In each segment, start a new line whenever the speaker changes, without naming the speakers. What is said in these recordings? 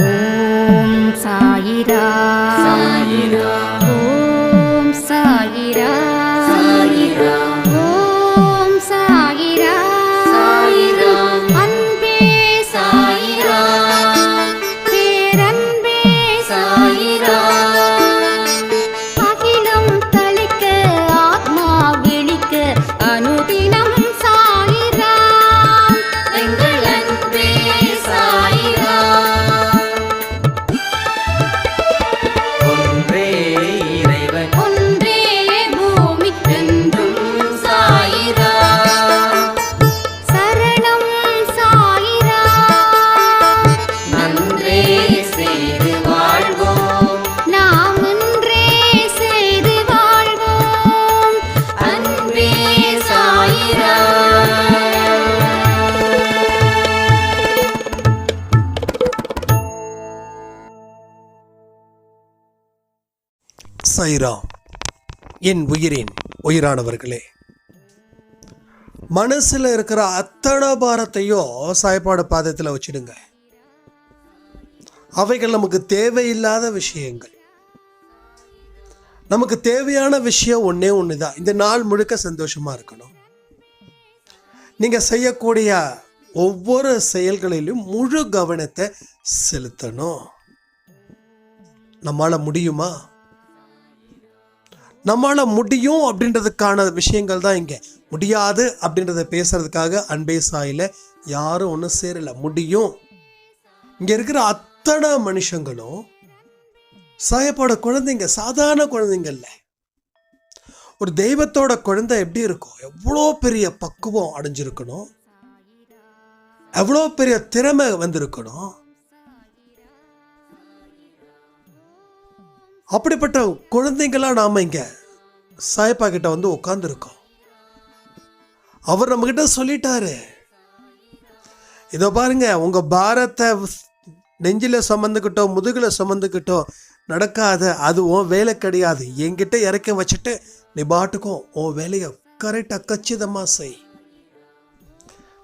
ஓம் சாயிரா.
சாயிரா.
ஓம் சாயிரா.
சாயிரா.
ஓம் சாயிரா.
சாயிரா.
அன்பே
சாயிரா.
பேரன்பே
சாய்ராம் என் உயிரின் உயிரானவர்களே. மனசுல இருக்கிற அத்தனை பாரத்தையும் சாய்ப்பாடு பாதத்தில் வச்சிடுங்க. அவைகள் நமக்கு தேவையில்லாத விஷயங்கள். நமக்கு தேவையான விஷயம் ஒன்றே ஒன்று தான் இந்த நாள் முழுக்க சந்தோஷமா இருக்கணும். நீங்கள் செய்யக்கூடிய ஒவ்வொரு செயல்களிலும் முழு கவனத்தை செலுத்தணும். நம்மால முடியுமா? நம்மளால் முடியும் அப்படின்றதுக்கான விஷயங்கள் தான் இங்கே. முடியாது அப்படின்றத பேசுறதுக்காக அன்பே சாயில யாரும் ஒன்றும் சேரலை. முடியும். இங்கே இருக்கிற அத்தனை மனுஷங்களும் சாயப்போட குழந்தைங்க சாதாரண குழந்தைங்க இல்லை. ஒரு தெய்வத்தோட குழந்தை எப்படி இருக்கும் எவ்வளோ பெரிய பக்குவம் அடைஞ்சிருக்கணும். எவ்வளோ பெரிய திறமை வந்திருக்கணும். அப்படிப்பட்ட குழந்தைங்களாம் நாம் இங்கே? சாயப்பா கிட்ட வந்து உட்காந்துருக்கோம் அவர் நம்மக்கிட்ட சொல்லிட்டாரு. இதோ பாருங்க உங்கள் பாரத்தை நெஞ்சில் சுமந்துக்கிட்டோ முதுகில் சுமந்துக்கிட்டோ நடக்காத அது உன் வேலை கிடையாது. என்கிட்ட இறக்க வச்சுட்டு நீ பாட்டுக்கும் உன் வேலையை கரெக்டாக கச்சிதமாக செய்.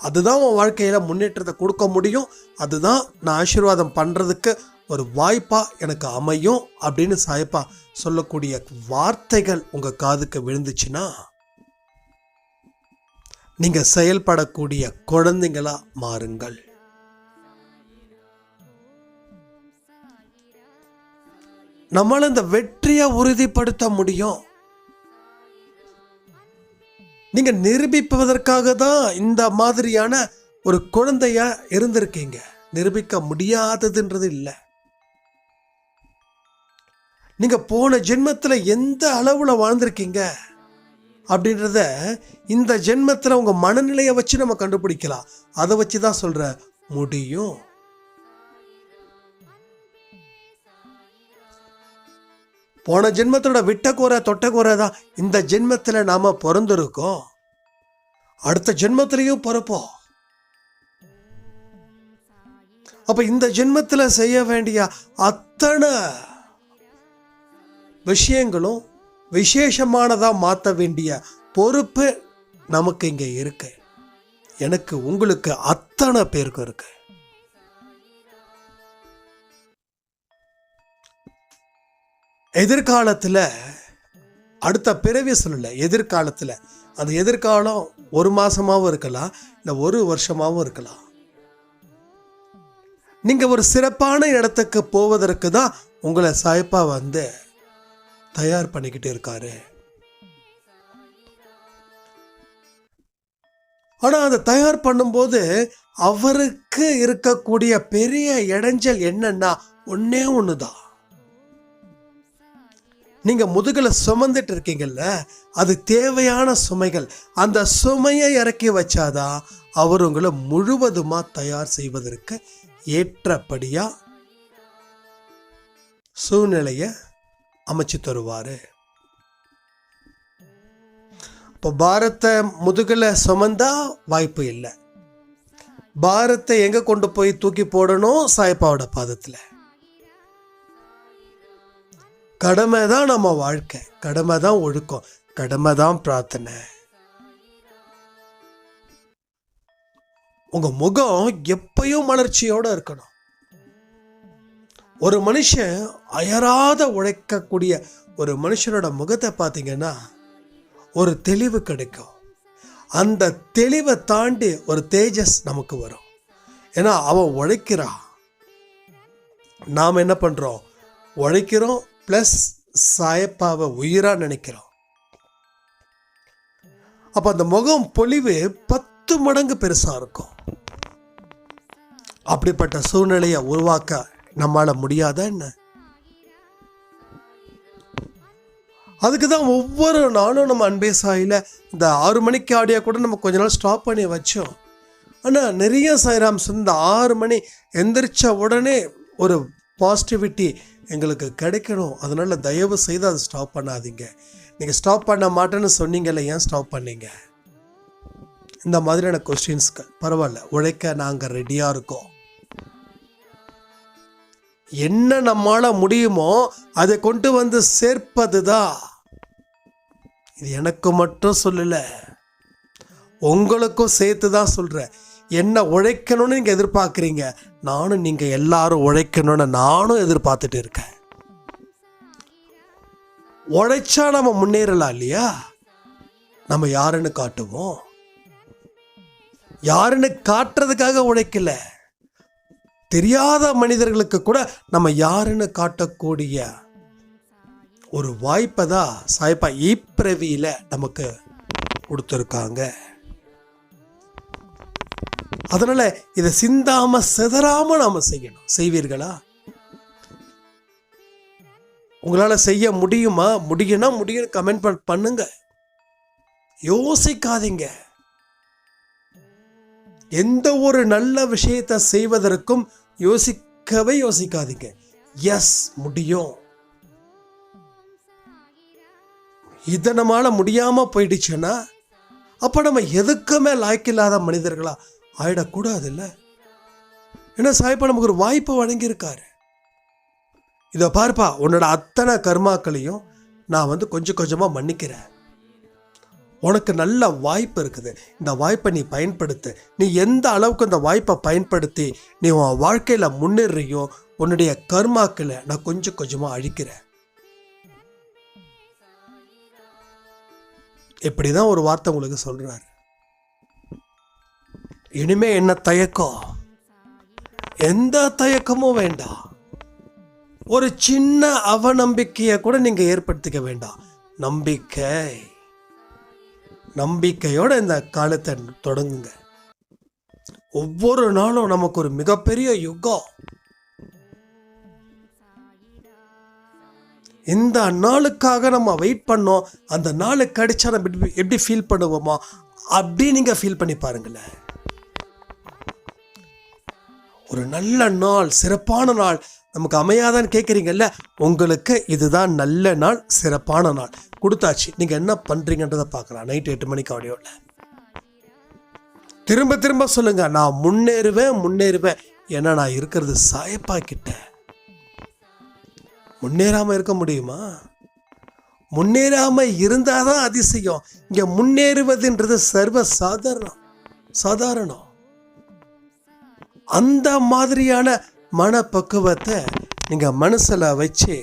அதுதான் உன் வாழ்க்கையில் முன்னேற்றத்தை கொடுக்க முடியும். அதுதான் நான் ஆசீர்வாதம் பண்ணுறதுக்கு ஒரு வாய்ப்பாக எனக்கு அமையும் அப்படின்னு சாயப்பா சொல்லக்கூடிய வார்த்தைகள் உங்கள் காதுக்கு விழுந்துச்சுன்னா நீங்கள் செயல்படக்கூடிய குழந்தைங்களா மாறுங்கள். நம்மள இந்த வெற்றியை உறுதிப்படுத்த முடியும். நீங்க நிரூபிப்பதற்காக தான் இந்த மாதிரியான ஒரு குழந்தையா இருந்திருக்கீங்க. நிரூபிக்க முடியாததுன்றது இல்லை. நீங்கள் போன ஜென்மத்தில் எந்த அளவில் வாழ்ந்திருக்கீங்க? அப்படின்றத இந்த ஜென்மத்தில் உங்க மனநிலையை வச்சு நம்ம கண்டுபிடிக்கலாம். அதை வச்சு தான் சொல்கிற முடியும். போன ஜென்மத்தோட விட்டக்கோரை தொட்டக்கோரை தான் இந்த ஜென்மத்தில் நாம் பிறந்திருக்கோம். அடுத்த ஜென்மத்திலையும் பிறப்போம். அப்போ இந்த ஜென்மத்தில் செய்ய வேண்டிய அத்தனை விஷயங்களும் விசேஷமானதாக மாற்ற வேண்டிய பொறுப்பு நமக்கு இங்கே இருக்கு. எனக்கு உங்களுக்கு அத்தனை பேருக்கு இருக்கு. எதிர்காலத்தில் அடுத்த பிறவி சொல்லலை எதிர்காலத்தில். அந்த எதிர்காலம் ஒரு மாதமாகவும் இருக்கலாம் இல்லை ஒரு வருஷமாகவும் இருக்கலாம். நீங்கள் ஒரு சிறப்பான இடத்துக்கு போவதற்கு தான் உங்களை சாய்ப்பாக வந்து தயார் பண்ணிக்கிட்டு இருக்காரு. ஆனா அதை தயார் பண்ணும்போது அவருக்கு இருக்கக்கூடிய பெரிய இடைஞ்சல் என்னன்னா ஒன்னே ஒண்ணுதான். நீங்க முதுகில் சுமந்துட்டு இருக்கீங்கல்ல அது தேவையான சுமைகள். அந்த சுமையை இறக்கி வச்சாதான் அவர் உங்களை முழுவதுமா தயார் செய்வதற்கு ஏற்றபடியா சூழ்நிலையை அமைச்சு தருவார். இப்போ பாரத்தை முதுகில் சுமந்தா வாய்ப்பு இல்லை. பாரத்தை எங்க கொண்டு போய் தூக்கி போடணும்? சாய்ப்பாவோட பாதத்தில். கடமை தான் நம்ம வாழ்க்கை. கடமை தான் ஒழுக்கம். கடமை தான் பிரார்த்தனை. உங்க முகம் எப்பயும் மலர்ச்சியோட இருக்கணும். ஒரு மனுஷன் அயராத உழைக்கக்கூடிய ஒரு மனுஷனோட முகத்தை பார்த்தீங்கன்னா ஒரு தெளிவு கிடைக்கும். அந்த தெளிவை தாண்டி ஒரு தேஜஸ் நமக்கு வரும். ஏன்னா அவன் உழைக்கிறான். நாம் என்ன பண்ணுறோம் உழைக்கிறோம் ப்ளஸ் சாயப்பாவை உயிராக நினைக்கிறோம். அப்போ அந்த முகம் பொலிவு பத்து மடங்கு பெருசாக இருக்கும். அப்படிப்பட்ட சூழ்நிலையை உருவாக்க நம்மால முடியாதா என்ன? அதுக்கு தான் ஒவ்வொரு நாளும் நம்ம அன்பே சாயில் இந்த ஆறு மணிக்கு ஆடியா கூட நம்ம கொஞ்ச நாள் ஸ்டாப் பண்ணி வச்சோம். ஆனால் நிறைய சாய்ராம்ஸ் இந்த ஆறு மணி எந்திரிச்ச உடனே ஒரு பாசிட்டிவிட்டி எங்களுக்கு கிடைக்கணும். அதனால் தயவு செய்து அதை ஸ்டாப் பண்ணாதீங்க. நீங்கள் ஸ்டாப் பண்ண மாட்டேன்னு சொன்னீங்கல்ல ஏன் ஸ்டாப் பண்ணீங்க? இந்த மாதிரியான கொஸ்டின்ஸ்க்கு பரவாயில்ல உழைக்க நாங்கள் ரெடியாக இருக்கோம். என்ன நம்மால முடியுமோ அதை கொண்டு வந்து சேர்ப்பது தான் இது எனக்கு மட்டும் சொல்லல. உங்களுக்கும் சேர்த்து தான் சொல்கிறேன் என்ன உழைக்கணும்னு நீங்கள் எதிர்பார்க்குறீங்க? நானும் நீங்கள் எல்லாரும் உழைக்கணும்னு நானும் எதிர்பார்த்துட்டு இருக்கேன். உழைச்சா நம்ம முன்னேறலாம் இல்லையா? நம்ம யாருன்னு காட்டுவோம்? யாருன்னு காட்டுறதுக்காக உழைக்கல. தெரியாத மனிதர்களுக்கு கூட நம்ம யாருன்னு காட்டக்கூடிய ஒரு வாய்ப்பை தான் சாய்ப்பா இப்பிரவியில் நமக்கு கொடுத்துருக்காங்க. அதனால இதை சிந்தாம சிதறாம நாம செய்யணும். செய்வீர்களா? உங்களால செய்ய முடியுமா? முடியும்னா முடியும் கமெண்ட் பண்ணுங்க. யோசிக்காதீங்க. எந்த ஒரு நல்ல விஷயத்தை செய்வதற்கும் யோசிக்கவே யோசிக்காதீங்க. எஸ் முடியும். இதை நம்மளால முடியாம போயிடுச்சுன்னா அப்ப நம்ம எதுக்குமே லாய்க்கில்லாத மனிதர்களா ஆயிடக்கூடாது இல்லை ஏன்னா சாய்ப்பா நமக்கு ஒரு வாய்ப்பு வழங்கியிருக்காரு. இதை பார்ப்பா உன்னோட அத்தனை கர்மாக்களையும் நான் வந்து கொஞ்சம் கொஞ்சமாக மன்னிக்கிறேன். உனக்கு நல்ல வாய்ப்பு இருக்குது. இந்த வாய்ப்பை நீ பயன்படுத்து. நீ எந்த அளவுக்கு இந்த வாய்ப்பை பயன்படுத்தி நீ உன் வாழ்க்கையில் முன்னேறியோ உன்னுடைய கர்மாக்களை நான் கொஞ்சம் கொஞ்சமாக அழிக்கிறேன். இப்படி தான் ஒரு வார்த்தை உங்களுக்கு சொல்கிறாரு இனிமே என்ன தயக்கம்? எந்த தயக்கமும் வேண்டாம். ஒரு சின்ன அவநம்பிக்கையை கூட நீங்கள் ஏற்படுத்திக்க வேண்டாம். நம்பிக்கை. நம்பிக்கையோட இந்த காலத்தை தொடங்குங்க. ஒவ்வொரு நாளும் நமக்கு ஒரு மிகப்பெரிய யுகம். இந்த நாளுக்காக நம்ம வெயிட் பண்ணோம். அந்த நாள் கிடைச்சா நம்ம எப்படி- எப்படி ஃபீல் பண்ணுவோமா அப்படி நீங்க ஃபீல் பண்ணி பாருங்களேன். ஒரு நல்ல நாள் சிறப்பான நாள் நமக்கு அமையாதான்னு கேட்குறீங்கல்ல உங்களுக்கு இதுதான் நல்ல நாள் சிறப்பான நாள். கொடுத்தாச்சு. நீங்கள் என்ன பண்ணுறீங்கன்றதை பார்க்கலாம். நைட் எட்டு மணிக்கு ஆடியோவில் திரும்ப திரும்ப சொல்லுங்க. நான் முன்னேறுவேன் முன்னேறுவேன். ஏன்னா நான் இருக்கிறது சாயப்பா கிட்ட. முன்னேறாமல் இருக்க முடியுமா? முன்னேறாமல் இருந்தால் தான் அதிசயம். இங்கே முன்னேறுவதுன்றது சர்வ சாதாரணம் சாதாரணம். அந்த மாதிரியான மனப்பக்குவத்தை நீங்கள் மனசில் வச்சு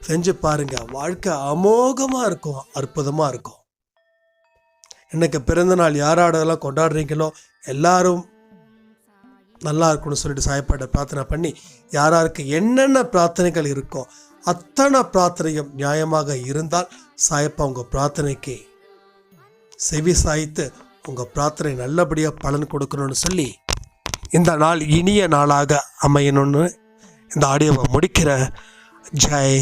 செஞ்சு பாருங்க. வாழ்க்கை அமோகமாக இருக்கும் அற்புதமாக இருக்கும். இன்னைக்கு பிறந்தநாள் யாராடெல்லாம் கொண்டாடுறீங்களோ எல்லாரும் நல்லா இருக்கணும்னு சொல்லிட்டு சாயப்பாட்ட பிரார்த்தனை பண்ணி யாராருக்கு என்னென்ன பிரார்த்தனைகள் இருக்கோ அத்தனை பிரார்த்தனையும் நியாயமாக இருந்தால் சாயப்பா உங்கள் பிரார்த்தனைக்கு செவி சாய்த்து உங்கள் பிரார்த்தனை நல்லபடியாக பலன் கொடுக்கணும்னு சொல்லி இந்த நாள் இனிய நாளாக அமையணும்னு இந்த ஆடியோவை முடிக்கிற ஜெய்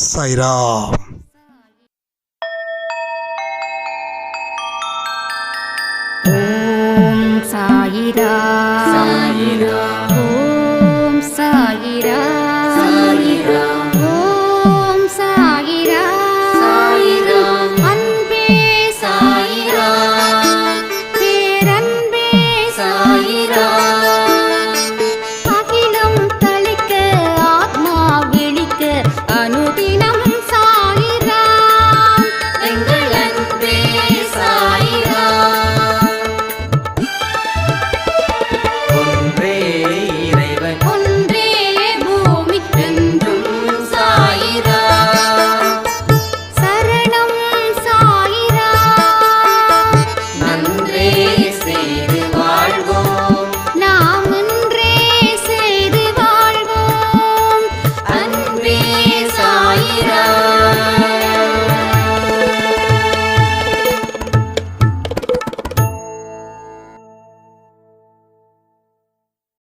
சாய்ராம்.
ஓம் சாயிரா